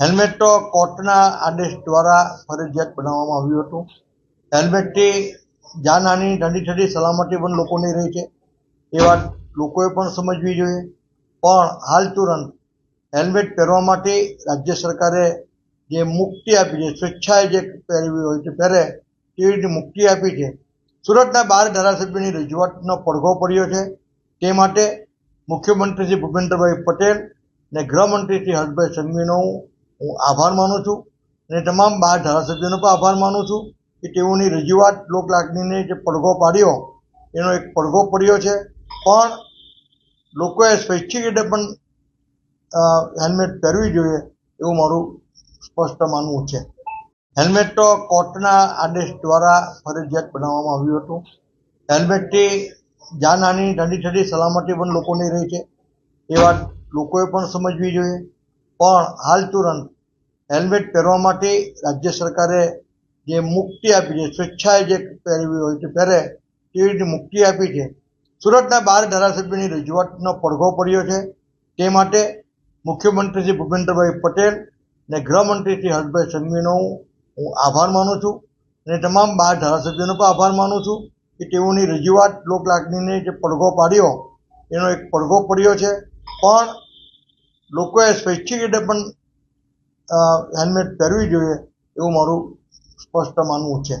Helmet તો કોર્ટના આદેશ દ્વારા ફરજિયાત બનાવવામાં આવ્યું હતું. હેલ્મેટથી જાનહાની નાની ઠંડી સલામતી પણ લોકોની રહી છે. એ વાત લોકોએ પણ સમજવી જોઈએ. પણ હાલ તુરંત હેલ્મેટ પહેરવા માટે રાજ્ય સરકારે જે મુક્તિ આપી છે, સ્વેચ્છાએ જે પહેરવી હોય તે પહેરે તેવી રીતે મુક્તિ આપી છે. સુરતના બાર ધારાસભ્યની રજૂઆતનો પડઘો પડ્યો છે. તે માટે મુખ્યમંત્રી શ્રી ભૂપેન્દ્રભાઈ પટેલ અને ગૃહમંત્રી શ્રી હર્ષભાઈ સંઘવીનો હું હું આભાર માનું છું અને તમામ બાર ધારાસભ્યોનો પણ આભાર માનું છું કે તેઓની રજૂઆત લોકલાગણીને જે પડઘો પાડ્યો, એનો એક પડઘો પડ્યો છે. પણ લોકોએ સ્વૈચ્છિક રીતે પણ હેલ્મેટ પહેરવી જોઈએ એવું મારું સ્પષ્ટ માનવું છે. હેલ્મેટ તો કોર્ટના આદેશ દ્વારા ફરજિયાત બનાવવામાં આવ્યું હતું. હેલ્મેટથી જાનહાની નાની ઠંડી સલામતી પણ લોકોની રહી છે, એ વાત લોકોએ પણ સમજવી જોઈએ. પણ હાલ તુરંત હેલ્મેટ પહેરવા માટે રાજ્ય સરકારે જે મુક્તિ આપી છે, સ્વેચ્છાએ જે પહેરવી હોય તે પહેરે તેવી રીતે મુક્તિ આપી છે. સુરતના બાર ધારાસભ્યની રજૂઆતનો પડઘો પડ્યો છે. તે માટે મુખ્યમંત્રી શ્રી ભૂપેન્દ્રભાઈ પટેલ અને ગૃહમંત્રી શ્રી હર્ષભાઈ સંઘવીનો હું આભાર માનું છું અને તમામ બાર ધારાસભ્યોનો પણ આભાર માનું છું કે તેઓની રજૂઆત લોકલાગણીને જે પડઘો પાડ્યો, એનો એક પડઘો પડ્યો છે. પણ લોકોએ સ્વૈચ્છિક રીતે પણ હેલ્મેટ પહેરવી જોઈએ એવું મારું સ્પષ્ટ માનવું છે.